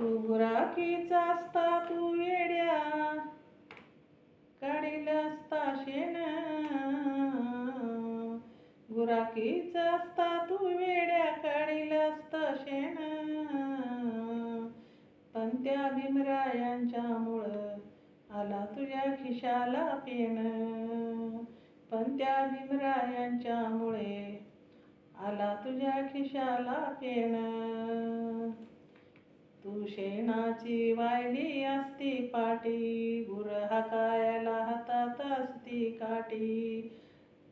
तू गुराखीचा असता तू येड्या. काढील असता शेण. गुराखीचा असता तू वेड्या काढील असता शेण. पण त्या भीमरायांच्यामुळं आला तुझ्या खिशाला पेन पण त्या भीमरायांच्यामुळे आला तुझ्या खिशाला पेन तू शेणाची वायली असती पाटी गुर हाकायला हातात असती काठी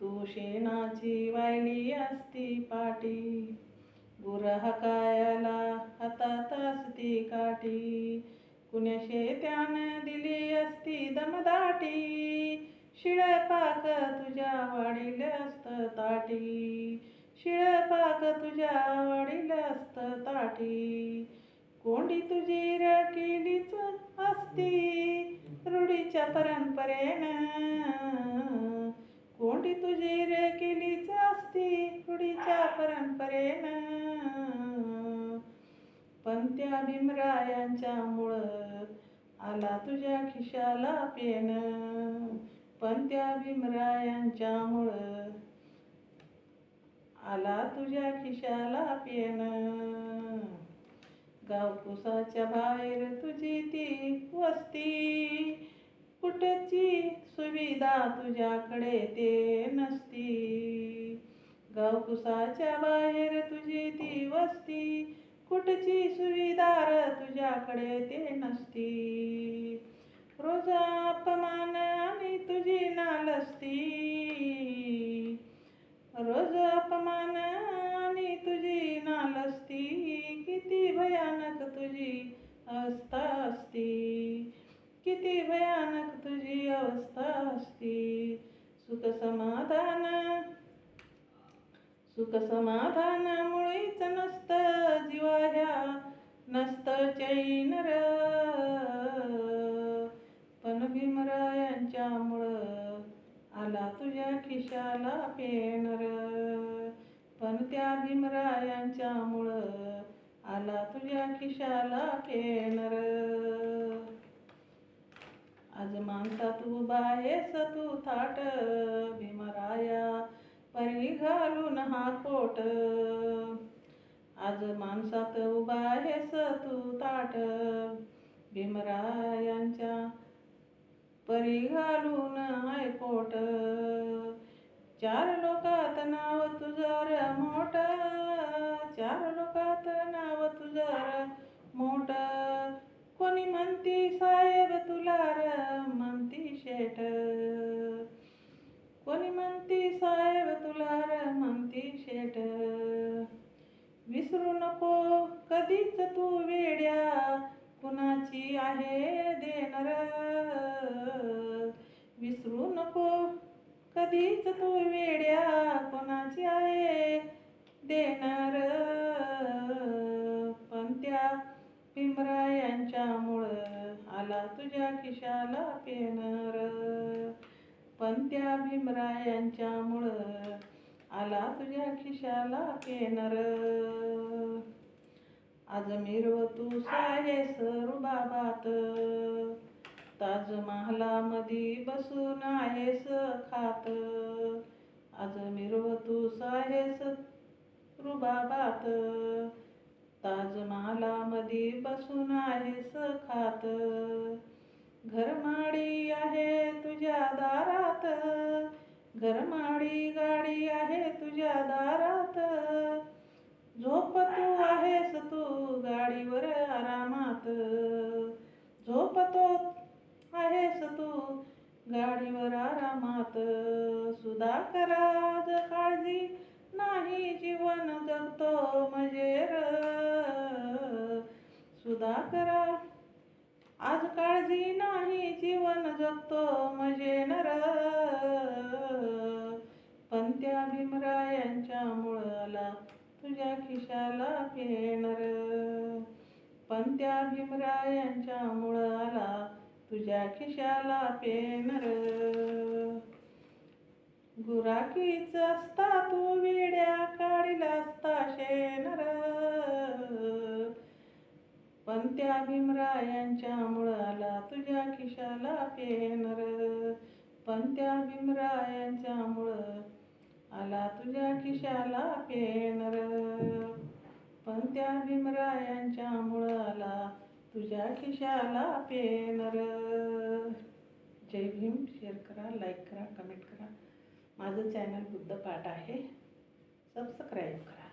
तू शेणाची वायली असती पाटी गुर हाकायला हातात असती काठी कुण्या शेत्यानं दिली असती दमदाटी शिळपाक तुझ्या वाढील असत ताटी. शिळपाक तुझ्या वाढील असत ताटी. कोंडी तुझी रकिलीच असती रूढीच्या परंपरेनं. कोंडी तुझी रकिलीच असती रूढीच्या परंपरेनं. पण त्या भीमरायांच्या मुळं आला तुझ्या खिशाला पेन. पण त्या भीमरायांच्यामुळं आला तुझ्या खिशाला पेन. गावकुसाच्या बाहेर तुझी ती वस्ती. कुठची सुविधा तुझ्याकडे ते नसती. गावकुसाच्या बाहेर तुझी ती वस्ती. कुठची सुविधा तुझ्याकडे ते नसती. रोज अपमान आणि तुझी नालस्ती. किती भयानक तुझी अवस्था असती. सुख समाधान सुख समाधान मुळीच नसतं जीवाह्या नसतं चैन पण भीमरायांच्यामुळं आला तुझ्या खिशाला पेनर पण त्या भीमरायांच्यामुळं आला तुझ्या खिशाला पेनर आज माणसात उभा आहेस तू थाट भीमराया परी घालून हा कोट. आज माणसात उभा आहेस तू ताट भीमरायांच्या परी घालून हाय कोट. चार लोकात नाव तुझर मोठ चार लोकात नाव तुझर मोठ. कोणी म्हणती साहेब तुला र म्हणती शेठ. कोणी म्हणती साहेब तुला र म्हणती शेठ. विसरू नको कधीच तू वेड्या कुणाची आहे देणार. विसरू नको कधीच तू वेड्या कोणाची आहे देणार पण त्या भीमरायांच्यामुळं आला तुझ्या खिशाला पेनर. पण त्या भीमरायांच्यामुळं आला तुझ्या खिशाला पेनर. आज मिरव तू साहेस रुबाबात ताजमहालामधी बसून आहेस खात. आज मिरव तू साहेस रुबाबात ताजमहालामध्ये बसून आहेस खात घरमाडी आहे तुझ्या दारात. घरमाडी गाडी आहे तुझ्या दारात. झोप तू आहेस तू गाडीवर आरामात. झोपतो आहेस तू गाडीवर आरामात. सुधाकराज काळजी नाही जीवन जगतो म्हणजे मजेर आज काळजी नाही जीवन जगतो म्हणजे मजेनर पण त्या भीमरायांच्या मुळाला तुझ्या खिशाला पेनर पण त्या भीमरायांच्या मुळाला तुझ्या खिशाला पेनर गुराकीच असता तू विड्या काढीला असता शेनर त्या भीमरायांच्यामुळं आला तुझ्या खिशाला पेनर पण त्या भीमरायांच्यामुळं आला तुझ्या खिशाला पेनर पण त्या भीमरायांच्यामुळं आला तुझ्या खिशाला पेनर जय भीम शेअर करा लाईक करा कमेंट करा. माझं चॅनल बुद्ध पाठ आहे. सबस्क्राईब करा.